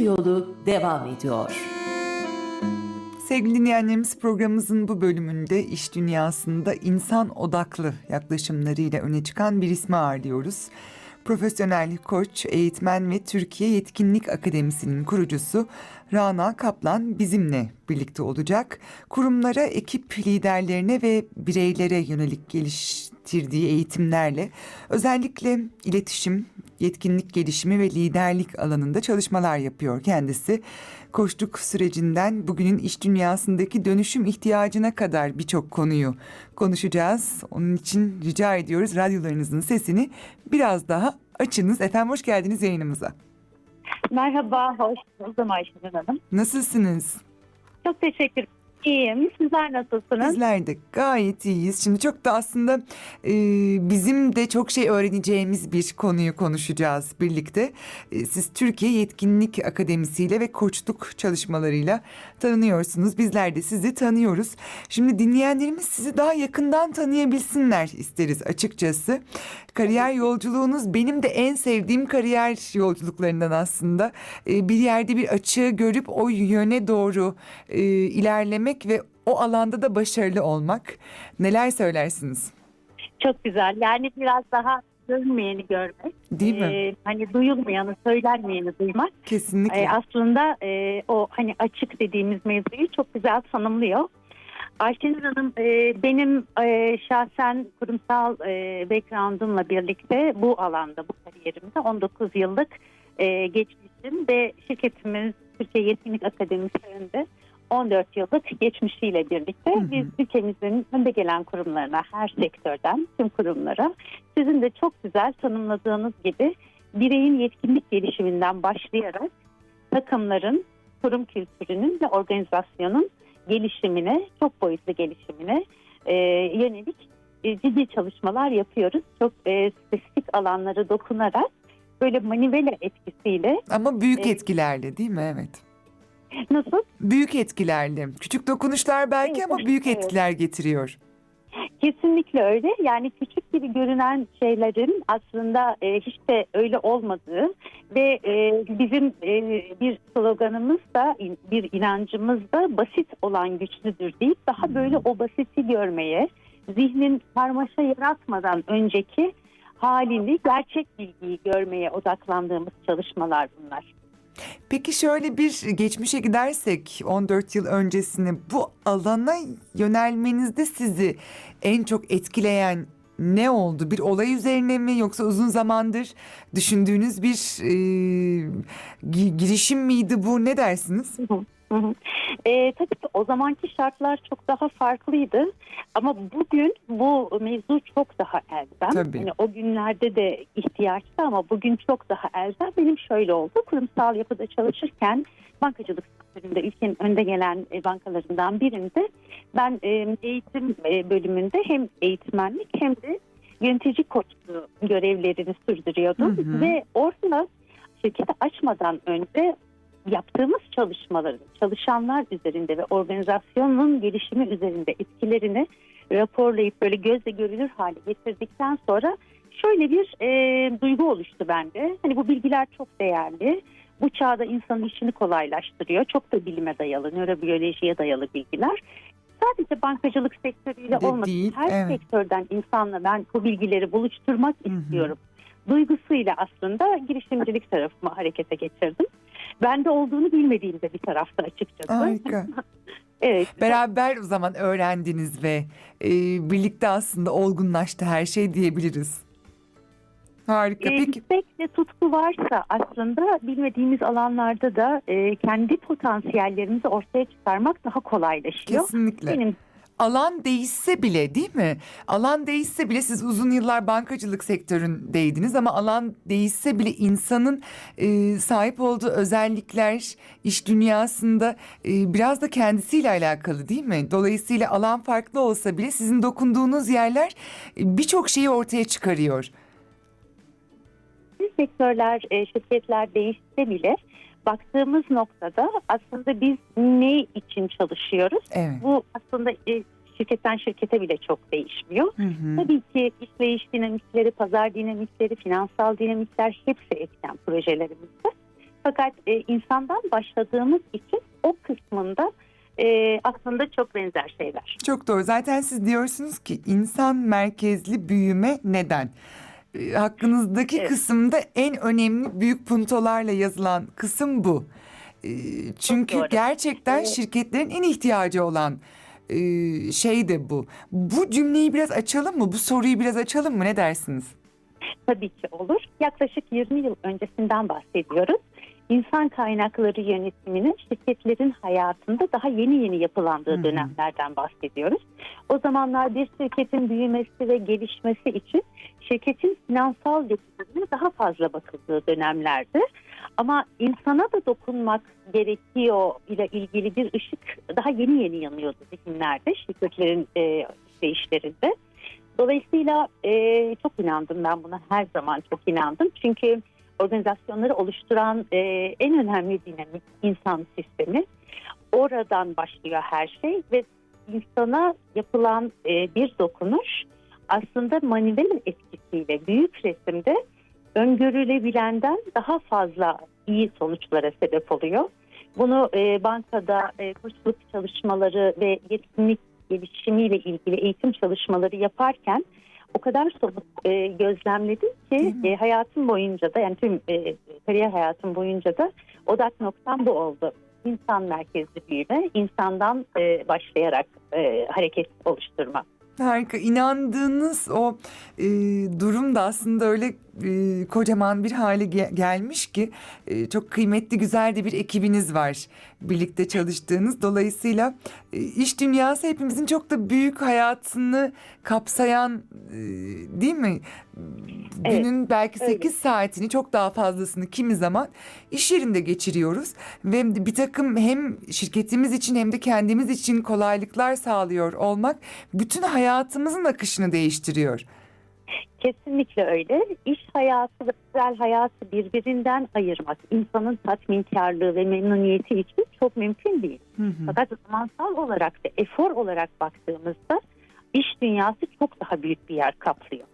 Yolu devam ediyor. Sevgili dinleyenlerimiz programımızın bu bölümünde iş dünyasında insan odaklı yaklaşımlarıyla öne çıkan bir ismi ağırlıyoruz. Profesyonel koç, eğitmen ve Türkiye Yetkinlik Akademisi'nin kurucusu Rana Kaplan bizimle birlikte olacak. Kurumlara, ekip liderlerine ve bireylere yönelik geliştirdiği eğitimlerle özellikle iletişim, yetkinlik gelişimi ve liderlik alanında çalışmalar yapıyor kendisi. Koçluk sürecinden bugünün iş dünyasındaki dönüşüm ihtiyacına kadar birçok konuyu konuşacağız. Onun için rica ediyoruz radyolarınızın sesini biraz daha açınız. Efendim hoş geldiniz yayınımıza. Merhaba, hoş buldum Ayşenur Hanım. Nasılsınız? Çok teşekkür İyiyim. Sizler nasılsınız? Bizler de gayet iyiyiz. Şimdi çok da aslında e, bizim de çok şey öğreneceğimiz bir konuyu konuşacağız birlikte. E, siz Türkiye Yetkinlik Akademisi ile ve koçluk çalışmalarıyla tanınıyorsunuz. Bizler de sizi tanıyoruz. Şimdi dinleyenlerimiz sizi daha yakından tanıyabilsinler isteriz açıkçası. Kariyer yolculuğunuz benim de en sevdiğim kariyer yolculuklarından aslında. E, bir yerde bir açığı görüp o yöne doğru e, ilerlemek ve o alanda da başarılı olmak. Neler söylersiniz? Çok güzel. Yani biraz daha görünmeyeni görmek. Değil mi? Ee, hani duyulmayanı, söylenmeyeni duymak. Kesinlikle. Ee, aslında e, o hani açık dediğimiz mevzuyu çok güzel tanımlıyor. Ayşenur Hanım e, benim e, şahsen kurumsal e, background'ımla birlikte bu alanda, bu kariyerimde 19 yıllık e, geçmişim ve şirketimiz Türkiye Yetkinlik Akademisi'nde 14 yıllık geçmişiyle birlikte Hı hı. biz ülkemizin önde gelen kurumlarına, her sektörden tüm kurumlara sizin de çok güzel tanımladığınız gibi bireyin yetkinlik gelişiminden başlayarak takımların, kurum kültürünün ve organizasyonun gelişimine, çok boyutlu gelişimine e, yönelik e, ciddi çalışmalar yapıyoruz. Çok e, spesifik alanları dokunarak böyle manivela etkisiyle Ama büyük Evet. etkilerle değil mi? Evet. Nasıl? Büyük etkilerle. Küçük dokunuşlar belki Evet, ama büyük evet. etkiler getiriyor. Kesinlikle öyle. Yani küçük gibi görünen şeylerin aslında e, hiç de öyle olmadığı ve e, bizim e, bir sloganımız da in- bir inancımız da basit olan güçlüdür deyip daha böyle o basiti görmeye, zihnin karmaşa yaratmadan önceki halini, gerçek bilgiyi görmeye odaklandığımız çalışmalar bunlar. Peki şöyle bir geçmişe gidersek 14 yıl öncesine bu alana yönelmenizde sizi en çok etkileyen ne oldu? Bir olay üzerine mi yoksa uzun zamandır düşündüğünüz bir e, gi- girişim miydi bu? Ne dersiniz? Hı hı, hı hı. Ee, tabii ki o zamanki şartlar çok daha farklıydı ama bugün bu mevzu çok daha elzem. Tabii. Yani o günlerde de ihtiyaçtı ama bugün çok daha elzem. Benim şöyle oldu. Kurumsal yapıda çalışırken bankacılık sektöründe ülkenin önde gelen e, bankalarından birinde ben e, eğitim e, bölümünde hem eğitmenlik hem de yönetici koçluğu görevlerini sürdürüyordum Hı hı. ve orada şirketi açmadan önce yaptığımız çalışmaların çalışanlar üzerinde ve organizasyonun gelişimi üzerinde etkilerini raporlayıp böyle gözle görülür hale getirdikten sonra şöyle bir e, duygu oluştu bende. Hani bu bilgiler çok değerli. Bu çağda insanın işini kolaylaştırıyor. Çok da bilime dayalı, nörobiyolojiye dayalı bilgiler. Sadece bankacılık sektörüyle De olmasın. değil, Her evet. sektörden insanla ben bu bilgileri buluşturmak Hı hı. istiyorum. Duygusuyla aslında girişimcilik tarafımı harekete geçirdim. Bende olduğunu bilmediğimde bir tarafta açıkçası. Harika. Evet. Beraber o zaman öğrendiniz ve e, birlikte aslında olgunlaştı her şey diyebiliriz. Harika. Peki istek ve tutku varsa aslında bilmediğimiz alanlarda da e, kendi potansiyellerimizi ortaya çıkarmak daha kolaylaşıyor. kesinlikle. Benim alan değişse bile değil mi? Alan değişse bile siz uzun yıllar bankacılık sektöründeydiniz ama alan değişse bile insanın e, sahip olduğu özellikler iş dünyasında e, biraz da kendisiyle alakalı değil mi? Dolayısıyla alan farklı olsa bile sizin dokunduğunuz yerler e, birçok şeyi ortaya çıkarıyor. sektörler, e, şirketler değişse bile baktığımız noktada aslında biz ne için çalışıyoruz? Evet. Bu aslında e, şirketten şirkete bile çok değişmiyor. Hı hı. Tabii ki işleyiş dinamikleri, pazar dinamikleri, finansal dinamikler hepsi etken projelerimizde. Fakat e, insandan başladığımız için o kısmında e, aslında çok benzer şeyler. Çok doğru. Zaten siz diyorsunuz ki insan merkezli büyüme neden? E, hakkınızdaki Evet. kısımda en önemli büyük puntolarla yazılan kısım bu. E, çünkü gerçekten Evet. şirketlerin en ihtiyacı olan e, şey de bu. Bu cümleyi biraz açalım mı? Bu soruyu biraz açalım mı? Ne dersiniz? Tabii ki olur. Yaklaşık 20 yıl öncesinden bahsediyoruz. İnsan kaynakları yönetiminin şirketlerin hayatında daha yeni yeni yapılandığı Hı hı. dönemlerden bahsediyoruz. O zamanlar bir şirketin büyümesi ve gelişmesi için şirketin finansal getirilerine daha fazla bakıldığı dönemlerdi. Ama insana da dokunmak gerekiyor ile ilgili bir ışık daha yeni yeni yanıyordu zihinlerde şirketlerin e, işleyişlerinde. Dolayısıyla e, çok inandım ben buna her zaman çok inandım. Çünkü organizasyonları oluşturan e, en önemli dinamik insan sistemi. Oradan başlıyor her şey ve insana yapılan e, bir dokunuş aslında manivela etkisiyle büyük resimde öngörülebilenden daha fazla iyi sonuçlara sebep oluyor. Bunu e, bankada e, koçluk çalışmaları ve yetkinlik gelişimiyle ilgili eğitim çalışmaları yaparken o kadar somut e, gözlemledim ki e, hayatım boyunca da yani tüm e, kariyer hayatım boyunca da odak noktam bu oldu. İnsan merkezli büyüme, insandan e, başlayarak e, hareket oluşturma. Harika. İnandığınız o e, durum da aslında öyle e, kocaman bir hale ge- gelmiş ki e, çok kıymetli, güzel de bir ekibiniz var birlikte çalıştığınız. Dolayısıyla e, iş dünyası hepimizin çok da büyük hayatını kapsayan e, değil mi? Evet, Günün belki öyle. 8 saatini çok daha fazlasını kimi zaman iş yerinde geçiriyoruz ve bir takım hem şirketimiz için hem de kendimiz için kolaylıklar sağlıyor olmak bütün hayatımızın akışını değiştiriyor. Kesinlikle öyle. İş hayatı ve özel hayatı birbirinden ayırmak insanın tatminkarlığı ve memnuniyeti için çok mümkün değil. Hı hı. Fakat zamansal olarak da efor olarak baktığımızda iş dünyası çok daha büyük bir yer kaplıyor.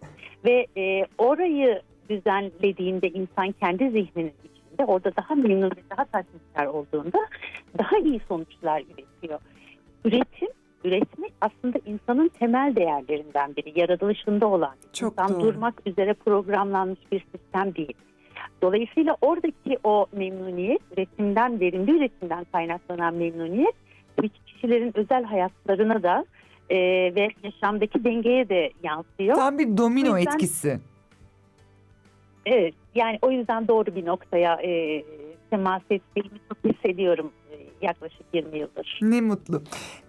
Ve e, orayı düzenlediğinde insan kendi zihninin içinde orada daha memnun ve daha tatminkar olduğunda daha iyi sonuçlar üretiyor. Üretim, üretmek aslında insanın temel değerlerinden biri. Yaratılışında olan. Çok İnsan doğru. durmak üzere programlanmış bir sistem değil. Dolayısıyla oradaki o memnuniyet, üretimden, verimli üretimden kaynaklanan memnuniyet kişilerin özel hayatlarına da e, ve yaşamdaki dengeye de yansıyor. Tam bir domino O yüzden- etkisi. Evet, yani o yüzden doğru bir noktaya e, temas ettiğimi çok hissediyorum yaklaşık 20 yıldır. Ne mutlu.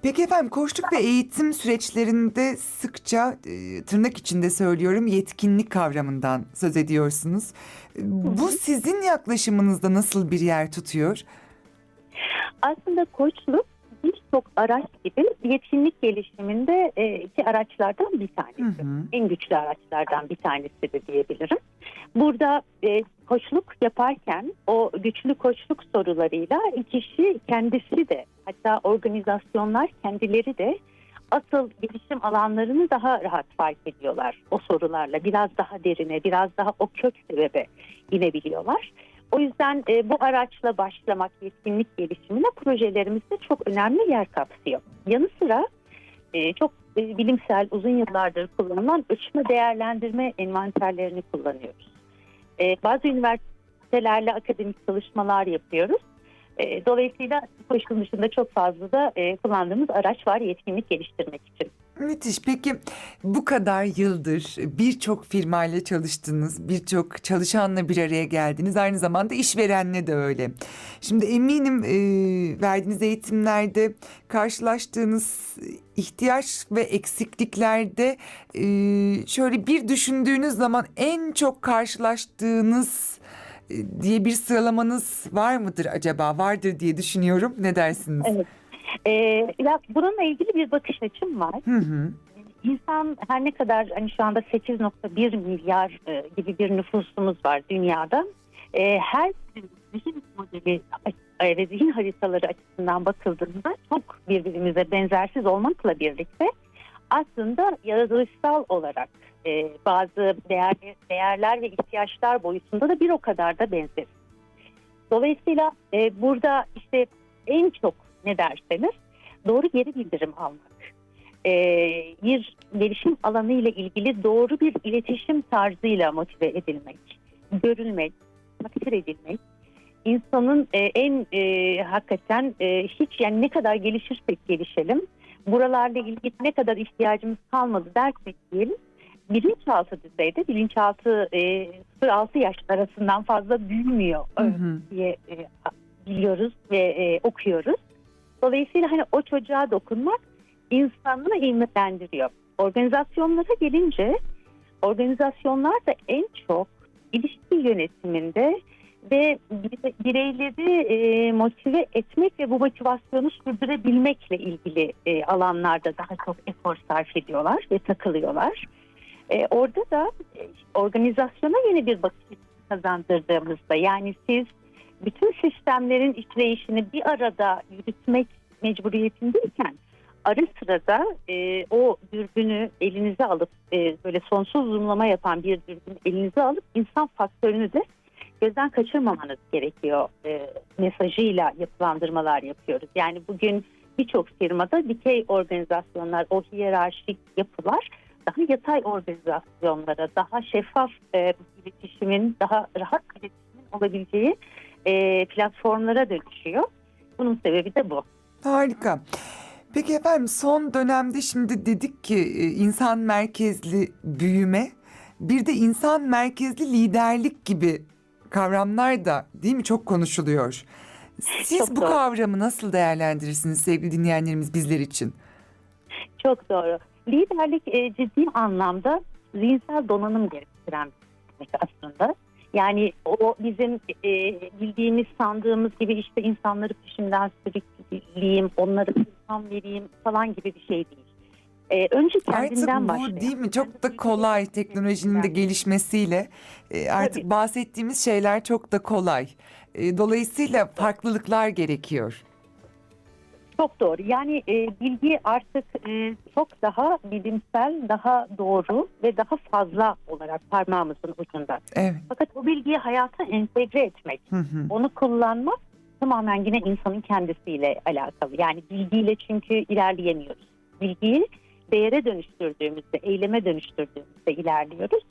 Peki efendim koçluk ve eğitim süreçlerinde sıkça e, tırnak içinde söylüyorum yetkinlik kavramından söz ediyorsunuz. E, Bu sizin yaklaşımınızda nasıl bir yer tutuyor? Aslında koçluk birçok araç gibi yetkinlik gelişiminde e, iki araçlardan bir tanesi. Hı hı. en güçlü araçlardan bir tanesi de diyebilirim. Burada e, koçluk yaparken o güçlü koçluk sorularıyla kişi kendisi de hatta organizasyonlar kendileri de asıl gelişim alanlarını daha rahat fark ediyorlar o sorularla. Biraz daha derine, biraz daha o kök sebebe inebiliyorlar. O yüzden e, bu araçla başlamak yetkinlik gelişimine projelerimizde çok önemli yer kapsıyor. Yanı sıra e, çok e, bilimsel uzun yıllardır kullanılan ölçme değerlendirme envanterlerini kullanıyoruz. E, bazı üniversitelerle akademik çalışmalar yapıyoruz. E, dolayısıyla koşulun dışında çok fazla da e, kullandığımız araç var yetkinlik geliştirmek için. Müthiş. Peki bu kadar yıldır birçok firmayla çalıştınız, birçok çalışanla bir araya geldiniz. Aynı zamanda işverenle de öyle. Şimdi eminim e, verdiğiniz eğitimlerde karşılaştığınız ihtiyaç ve eksikliklerde e, şöyle bir düşündüğünüz zaman en çok karşılaştığınız e, diye bir sıralamanız var mıdır acaba? Vardır diye düşünüyorum. Ne dersiniz? Evet. E, ya bununla ilgili bir bakış açım var. Hı hı. İnsan her ne kadar hani şu anda 8.1 milyar e, gibi bir nüfusumuz var dünyada. E, her zihin modeli e, ve zihin haritaları açısından bakıldığında çok birbirimize benzersiz olmakla birlikte aslında yaratılışsal olarak e, bazı değer, değerler ve ihtiyaçlar boyutunda da bir o kadar da benzeriz. Dolayısıyla e, burada işte en çok ne derseniz doğru geri bildirim almak. E, bir gelişim alanı ile ilgili doğru bir iletişim tarzıyla motive edilmek, görülmek, takdir edilmek. insanın e, en e, hakikaten e, hiç yani ne kadar gelişirsek gelişelim buralarla ilgili ne kadar ihtiyacımız kalmadı dersek diyelim bilinçaltı düzeyde bilinçaltı e, 0-6 yaş arasından fazla büyümüyor Hı hı. diye e, biliyoruz ve e, okuyoruz. Dolayısıyla hani o çocuğa dokunmak insanı ilmelendiriyor. Organizasyonlara gelince organizasyonlar da en çok ilişki yönetiminde ve bire- bireyleri e, motive etmek ve bu motivasyonu sürdürebilmekle ilgili e, alanlarda daha çok efor sarf ediyorlar ve takılıyorlar. E, orada da organizasyona yeni bir bakış kazandırdığımızda yani siz bütün sistemlerin işleyişini bir arada yürütmek mecburiyetindeyken ara sırada e, o dürbünü elinize alıp e, böyle sonsuz zoomlama yapan bir dürbünü elinize alıp insan faktörünü de gözden kaçırmamanız gerekiyor e, mesajıyla yapılandırmalar yapıyoruz. Yani bugün birçok firmada dikey organizasyonlar, o hiyerarşik yapılar daha yatay organizasyonlara, daha şeffaf e, iletişimin, daha rahat iletişimin olabileceği e, platformlara dönüşüyor. Bunun sebebi de bu. Harika. Peki efendim son dönemde şimdi dedik ki e, insan merkezli büyüme bir de insan merkezli liderlik gibi kavramlar da değil mi çok konuşuluyor. Siz Çok bu doğru. kavramı nasıl değerlendirirsiniz sevgili dinleyenlerimiz bizler için? Çok doğru. Liderlik e, ciddi anlamda zihinsel donanım gerektiren bir meslek aslında. Yani o bizim e, bildiğimiz, sandığımız gibi işte insanları peşimden sürükleyeyim, onlara ilham vereyim falan gibi bir şey değil. E, önce kendinden Artık başlayalım. bu değil mi çok da kolay teknolojinin de gelişmesiyle e, artık Tabii. bahsettiğimiz şeyler çok da kolay. E, Dolayısıyla farklılıklar gerekiyor. Çok doğru. Yani e, bilgi artık e, çok daha bilimsel, daha doğru ve daha fazla olarak parmağımızın ucunda. Evet. Fakat o bilgiyi hayata entegre etmek, Hı hı. onu kullanmak tamamen yine insanın kendisiyle alakalı. Yani bilgiyle çünkü ilerleyemiyoruz. Bilgiyi değere dönüştürdüğümüzde, eyleme dönüştürdüğümüzde ilerliyoruz.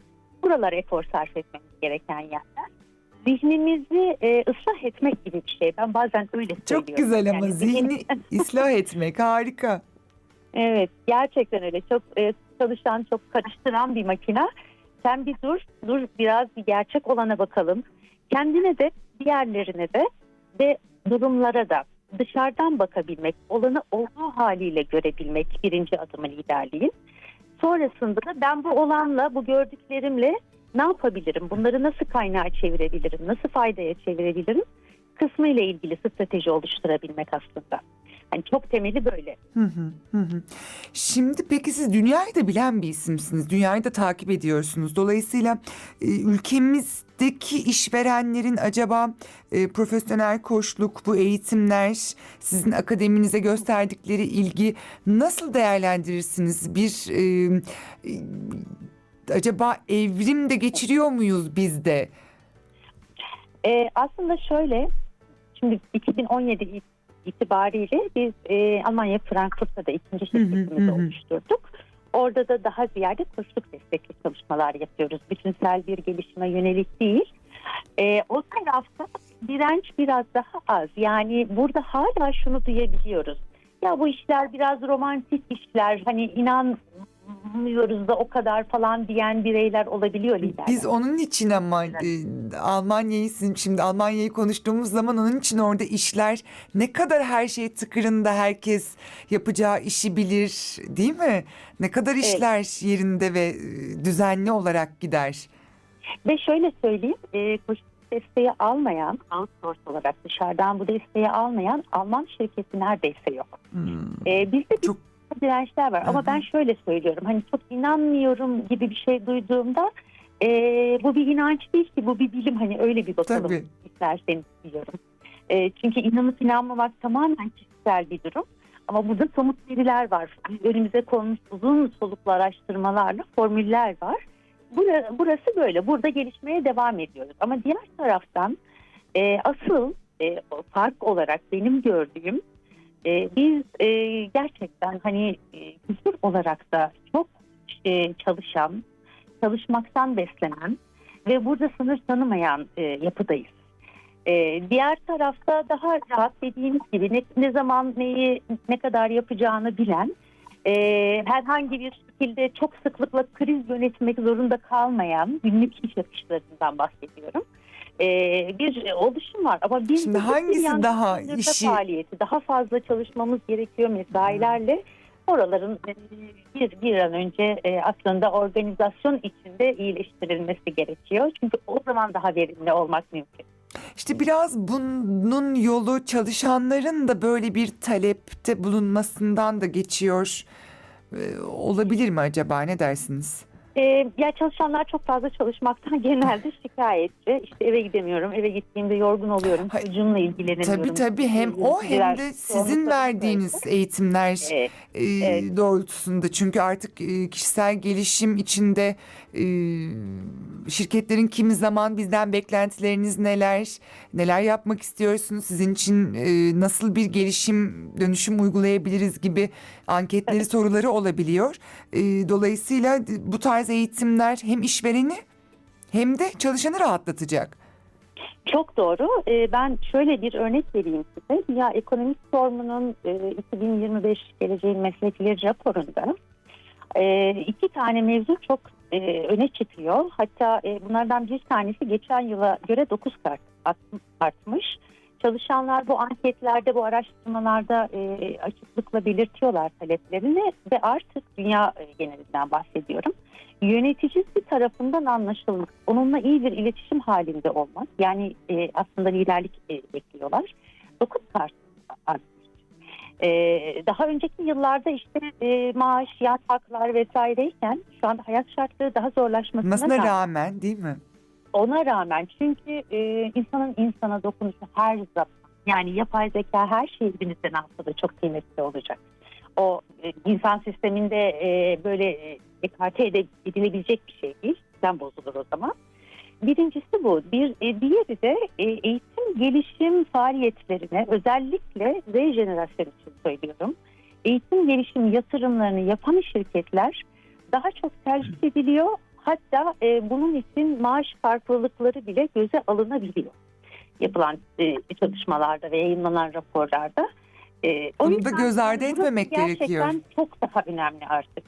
Buralar efor sarf etmemiz gereken yerler. Zihnimizi e, ıslah etmek gibi bir şey. Ben bazen öyle söylüyorum. Çok güzel ama Yani zihni ıslah etmek harika. Evet gerçekten öyle. Çok e, çalışan, çok karıştıran bir makina. Sen bir dur, dur biraz bir gerçek olana bakalım. Kendine de, diğerlerine de ve durumlara da dışarıdan bakabilmek, olanı olduğu haliyle görebilmek birinci adımı liderliğin. Sonrasında da ben bu olanla, bu gördüklerimle ne yapabilirim? Bunları nasıl kaynağa çevirebilirim? Nasıl faydaya çevirebilirim? Kısmı ile ilgili strateji oluşturabilmek aslında. Yani çok temeli böyle. Hı hı, hı. Şimdi peki siz dünyayı da bilen bir isimsiniz. Dünyayı da takip ediyorsunuz. Dolayısıyla e, ülkemizdeki işverenlerin acaba e, profesyonel koçluk, bu eğitimler, sizin akademinize gösterdikleri ilgi nasıl değerlendirirsiniz? Bir e, acaba evrim de geçiriyor muyuz biz de? Ee, aslında şöyle, şimdi 2017 it- itibariyle biz e, Almanya Frankfurt'ta da ikinci şirketimizi oluşturduk. Orada da daha ziyade koçluk destekli çalışmalar yapıyoruz. Bütünsel bir gelişime yönelik değil. Ee, o tarafta direnç biraz daha az. Yani burada hala şunu duyabiliyoruz. Ya bu işler biraz romantik işler. Hani inanmıyoruz da o kadar falan diyen bireyler olabiliyor liderler. Biz onun için ama e, Almanya'yı şimdi Almanya'yı konuştuğumuz zaman onun için orada işler ne kadar her şey tıkırında herkes yapacağı işi bilir değil mi? Ne kadar Evet. işler yerinde ve e, düzenli olarak gider. Ve şöyle söyleyeyim, e, desteği almayan, outsource olarak dışarıdan bu desteği almayan Alman şirketi neredeyse yok. Hmm. E, bizde bir Çok- dirençler var Hı hı. ama ben şöyle söylüyorum, hani çok inanmıyorum gibi bir şey duyduğumda e, bu bir inanç değil ki bu bir bilim hani öyle bir bakalım Tabii. isterseniz diyorum. E, çünkü inanıp inanmamak tamamen kişisel bir durum. Ama burada somut veriler var. Önümüze konmuş uzun soluklu araştırmalarla formüller var. Bura- Burası böyle. Burada gelişmeye devam ediyoruz. Ama diğer taraftan E, asıl e, fark olarak benim gördüğüm e, biz e, gerçekten hani e, olarak da çok e, çalışan, çalışmaktan beslenen ve burada sınır tanımayan e, yapıdayız. E, diğer tarafta daha rahat dediğimiz gibi ne, ne zaman neyi ne kadar yapacağını bilen, e, herhangi bir şekilde çok sıklıkla kriz yönetmek zorunda kalmayan günlük iş yapışlarından bahsediyorum. E, bir oluşum var ama biz Şimdi hangisi daha işi- faaliyeti daha fazla çalışmamız gerekiyor mesailerle oraların e, bir bir an önce e, aslında organizasyon içinde iyileştirilmesi gerekiyor. Çünkü o zaman daha verimli olmak mümkün. İşte biraz bunun yolu çalışanların da böyle bir talepte bulunmasından da geçiyor. Ee, olabilir mi acaba ne dersiniz? E, ya çalışanlar çok fazla çalışmaktan genelde şikayetçi. İşte eve gidemiyorum, eve gittiğimde yorgun oluyorum, çocuğumla ilgileniyorum. Tabii tabii hem o hem de sizin verdiğiniz eğitimler E, e, Evet. doğrultusunda. Çünkü artık e, kişisel gelişim içinde e, şirketlerin kimi zaman bizden beklentileriniz neler, neler yapmak istiyorsunuz, sizin için e, nasıl bir gelişim, dönüşüm uygulayabiliriz gibi anketleri, soruları olabiliyor. E, dolayısıyla bu tarz eğitimler hem işvereni hem de çalışanı rahatlatacak. Çok doğru. Ee, Ben şöyle bir örnek vereyim size. Dünya Ekonomik Forumu'nun e, 2025 Geleceğin Meslekleri raporunda e, iki tane mevzu çok e, öne çıkıyor. Hatta e, bunlardan bir tanesi geçen yıla göre 9 kat art- artmış. Çalışanlar bu anketlerde, bu araştırmalarda e, açıklıkla belirtiyorlar taleplerini ve artık dünya e, genelinden bahsediyorum yöneticisi tarafından anlaşılmak, onunla iyi bir iletişim halinde olmak, yani e, aslında liderlik e, bekliyorlar. 9 kat artmış. E, daha önceki yıllarda işte e, maaş, yat haklar vesaireyken şu anda hayat şartları daha zorlaşmasına rağmen- rağmen değil mi? Ona rağmen çünkü e, insanın insana dokunuşu her zaman yani yapay zeka her elimizden alsa da çok kıymetli olacak. O e, insan sisteminde e, böyle e, ekarte edilebilecek bir şey değil. Sistem bozulur o zaman. Birincisi bu. Bir e, diğeri de e, eğitim gelişim faaliyetlerine özellikle Z jenerasyonu için söylüyorum. Eğitim gelişim yatırımlarını yapan şirketler daha çok tercih ediliyor. Hatta e, bunun için maaş farklılıkları bile göze alınabiliyor. Yapılan e, çalışmalarda ve yayınlanan raporlarda. E, o Bunu da göz ardı etmemek gerçekten gerekiyor. çok daha önemli artık.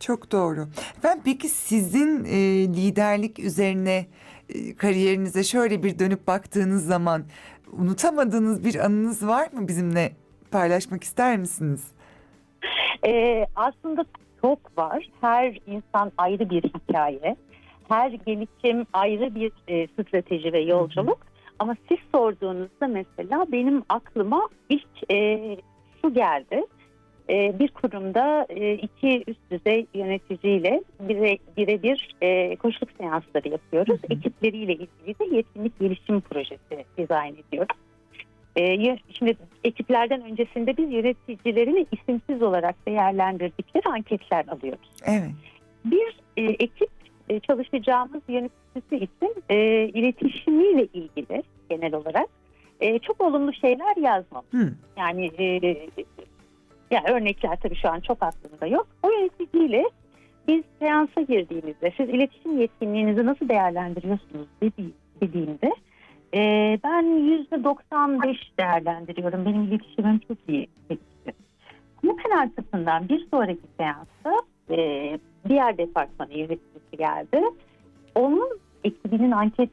Çok doğru. Ben peki sizin e, liderlik üzerine e, kariyerinize şöyle bir dönüp baktığınız zaman unutamadığınız bir anınız var mı bizimle paylaşmak ister misiniz? Ee, aslında çok var. Her insan ayrı bir hikaye. Her gelişim ayrı bir e, strateji ve yolculuk. Ama siz sorduğunuzda mesela benim aklıma ilk e, şu geldi. E, bir kurumda e, iki üst düzey yöneticiyle bire, birebir e, koşuluk seansları yapıyoruz. Hı hı. Ekipleriyle ilgili de yetkinlik gelişim projesi dizayn ediyoruz. E, yö- şimdi ekiplerden öncesinde biz yöneticilerini isimsiz olarak değerlendirdikleri anketler alıyoruz. Evet. Bir e, ekip e, çalışacağımız yöneticisi için e, iletişimiyle ilgili genel olarak e, çok olumlu şeyler yazmam. Hı. Yani e, ya örnekler tabii şu an çok aklımda yok. O yöneticiyle biz seansa girdiğimizde siz iletişim yetkinliğinizi nasıl değerlendiriyorsunuz dedi- dediğimde e, ben yüzde 95 değerlendiriyorum. Benim iletişimim çok iyi. Bunun arkasından bir sonraki seansta e, diğer departmanın yöneticisi geldi. Onun ekibinin anket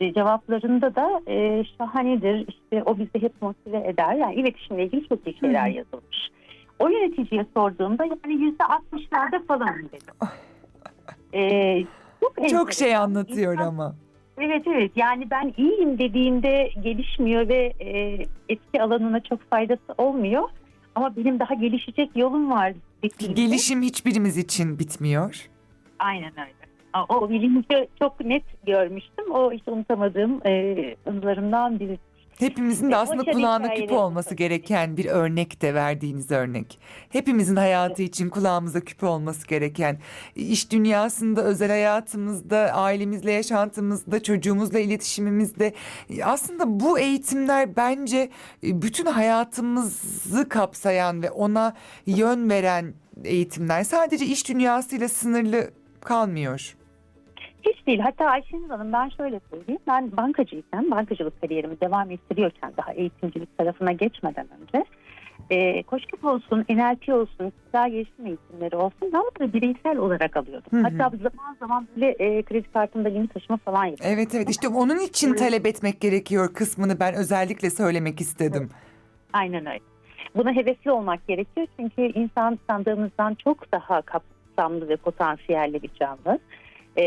e, cevaplarında da e, şahanedir. İşte o bizi hep motive eder. Yani iletişimle ilgili çok iyi şeyler Hı yazılmış. O yöneticiye sorduğumda yani yüzde altmışlarda falan dedim. E, çok, Çok şey anlatıyor İnsan- ama. Evet evet yani ben iyiyim dediğimde gelişmiyor ve e, etki alanına çok faydası olmuyor. Ama benim daha gelişecek yolum var dediğimde Gelişim hiçbirimiz için bitmiyor. aynen öyle. O, bilinci çok net görmüştüm. O hiç unutamadığım e, anılarımdan biri. Hepimizin de aslında başarı kulağına küpe hikayeleri olması gereken bir örnek de verdiğiniz örnek. Hepimizin hayatı için kulağımıza küpe olması gereken, iş dünyasında, özel hayatımızda, ailemizle yaşantımızda, çocuğumuzla iletişimimizde aslında bu eğitimler bence bütün hayatımızı kapsayan ve ona yön veren eğitimler. Sadece iş dünyasıyla sınırlı kalmıyor. Hiç değil. Hatta Ayşenur Hanım ben şöyle söyleyeyim. Ben bankacıyken, bankacılık kariyerimi devam ettiriyorken daha eğitimcilik tarafına geçmeden önce e, koçluk olsun, NLP olsun, kişisel gelişim eğitimleri olsun ben bunları bireysel olarak alıyordum. Hı hı. Hatta zaman zaman böyle e, kredi kartımda limit taşıma falan yapıyordum. Evet evet işte onun için Evet. talep etmek gerekiyor kısmını ben özellikle söylemek istedim. Aynen öyle. Buna hevesli olmak gerekiyor çünkü insan sandığımızdan çok daha kapsamlı ve potansiyelli bir canlı. Ee,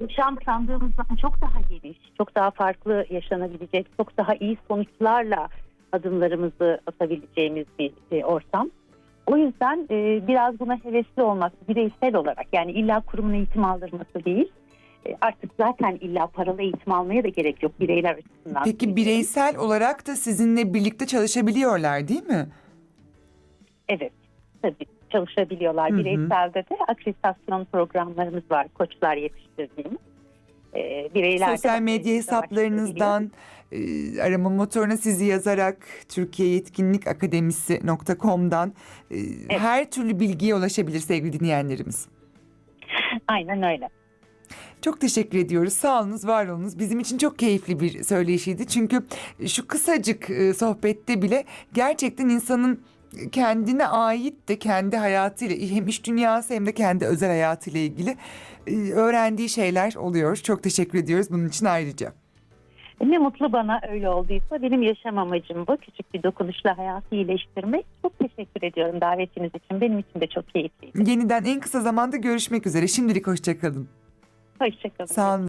yaşam sandığımızdan çok daha geniş, çok daha farklı yaşanabilecek, çok daha iyi sonuçlarla adımlarımızı atabileceğimiz bir e, ortam. O yüzden e, biraz buna hevesli olmak bireysel olarak yani illa kurumun eğitim aldırması değil. e, artık zaten illa paralı eğitim almaya da gerek yok bireyler açısından. Peki bireysel olarak da sizinle birlikte çalışabiliyorlar değil mi? Evet, tabii çalışabiliyorlar. Hı hı. Bireyselde de akreditasyon programlarımız var, koçlar yetiştirdiğimiz. Ee, bireyler de Sosyal medya hesaplarınızdan e, arama motoruna sizi yazarak Türkiye Yetkinlik Akademisi.com'dan e, her türlü bilgiye ulaşabilir sevgili dinleyenlerimiz. Aynen öyle. Çok teşekkür ediyoruz. Sağ olunuz, var olunuz. Bizim için çok keyifli bir söyleşiydi. Çünkü şu kısacık e, sohbette bile gerçekten insanın kendine ait de kendi hayatıyla hem iş dünyası hem de kendi özel hayatıyla ilgili e, öğrendiği şeyler oluyor. Çok teşekkür ediyoruz bunun için ayrıca. Ne mutlu bana öyle olduysa benim yaşam amacım bu. Küçük bir dokunuşla hayatı iyileştirmek. Çok teşekkür ediyorum davetiniz için. Benim için de çok keyifliydi. Yeniden en kısa zamanda görüşmek üzere. Şimdilik hoşçakalın. Hoşçakalın. Sağ olun.